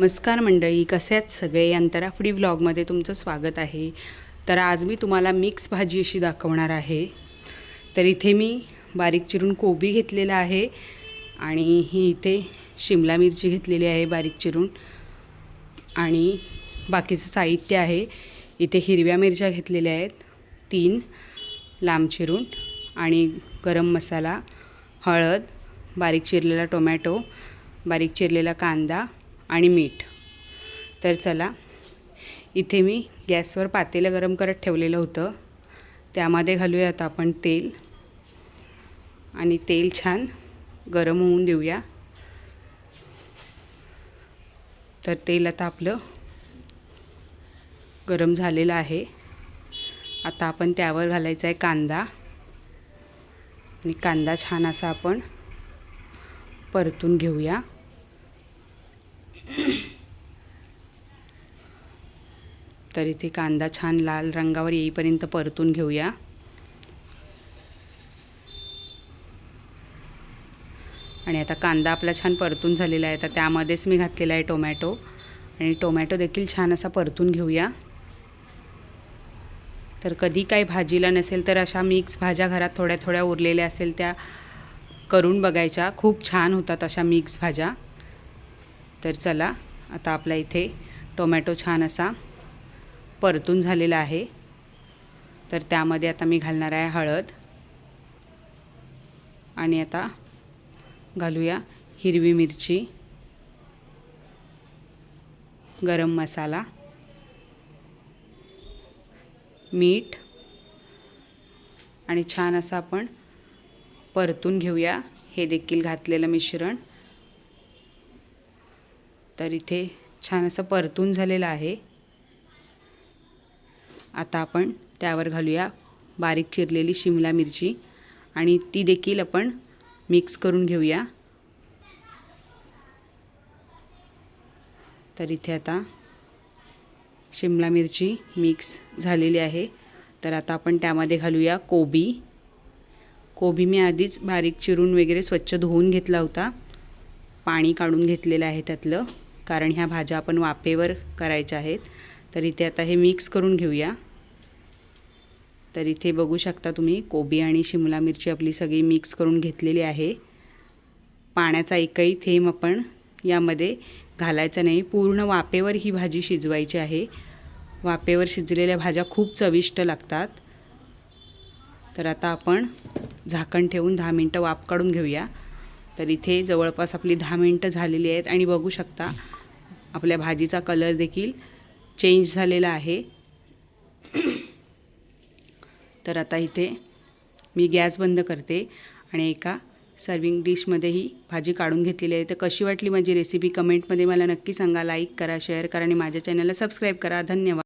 नमस्कार मंडळी कसे आहेत सगळे? अंतरा फ्री व्लॉगमध्ये तुमचं स्वागत आहे. तर आज मी तुम्हाला मिक्स भाजी अशी दाखवणार आहे. तर इथे मी बारीक चिरून कोबी घेतलेला आहे आणि ही इथे शिमला मिरची घेतलेली आहे बारीक चिरून. आणि बाकीचं साहित्य आहे. इथे हिरव्या मिरच्या घेतलेल्या आहेत तीन लांब चिरून. आणि गरम मसाला हळद बारीक चिरलेला टोमॅटो बारीक चिरलेला कांदा आणि मीठ. तर चला इथे मी गॅसवर पातेलं गरम करत ठेवलेलं होतं. त्यामध्ये घालूया आता आपण तेल. आणि तेल छान गरम होऊन देऊया. तर तेल आता आपलं गरम झालेलं आहे. आता आपण त्यावर घालायचा आहे कांदा. आणि कांदा छान असा आपण परतून घेऊया. तर इथे कांदा छान लाल रंगावर येईपर्यंत परतून घेऊया. आणि आता कांदा आपला छान परतून झालेला आहे. तर त्यामध्येच मी घातलेला आहे टोमॅटो. आणि टोमॅटो देखील छान असा परतून घेऊया. तर कधी काही भाजीला नसेल तर अशा मिक्स भाज्या घरात थोड्या थोड्या उरलेल्या असेल त्या करून बघायच्या. खूप छान होतात अशा मिक्स भाज्या. तर चला आता आपला इथे टोमॅटो छान असा परतून झालेलं आहे. तर त्यामध्ये आता मी घालणार आहे हळद. आणि आता घालूया हिरवी मिरची गरम मसाला मीठ आणि छान असं आपण परतून घेऊया. हे देखील घातलेलं मिश्रण. तर इथे छान असं परतून झालेलं आहे. आता आपण त्यावर घालूया बारीक चिरलेली शिमला मिरची आणि ती देखील आपण मिक्स करून घेऊया. तर इथे आता शिमला मिरची मिक्स झालेली आहे. तर आता आपण त्यामध्ये घालूया कोबी. कोबी मी आधीच बारीक चिरून वगैरे स्वच्छ धुवून घेतला होता. पाणी काढून घेतलेलं आहे त्यातलं कारण ह्या भाज्या आपण वाफेवर करायच्या आहेत. तर इथे आता हे मिक्स करून घेऊया. तर इथे बघू शकता तुम्ही कोबी आणि शिमला मिरची आपली सगळी मिक्स करून घेतलेली आहे. पाण्याचा एकही थेंब आपण यामध्ये घालायचा नाही. पूर्ण वाफेवर ही भाजी शिजवायची आहे. वाफेवर शिजलेल्या भाज्या खूप चविष्ट लागतात. तर आता आपण झाकण ठेवून दहा मिनटं वाफ काढून घेऊया. तर इथे जवळपास आपली दहा मिनटं झालेली आहेत आणि बघू शकता आपल्या भाजीचा कलर देखील चेंज झालेला आहे. तर आता इथे मी गॅस बंद करते आणि एका सर्विंग डिशमध्ये ही भाजी काढून घेतलेली आहे. तर कशी वाटली माझी रेसिपी कमेंटमध्ये मला नक्की सांगा. लाईक करा शेअर करा आणि माझ्या चॅनलला सबस्क्राईब करा. धन्यवाद.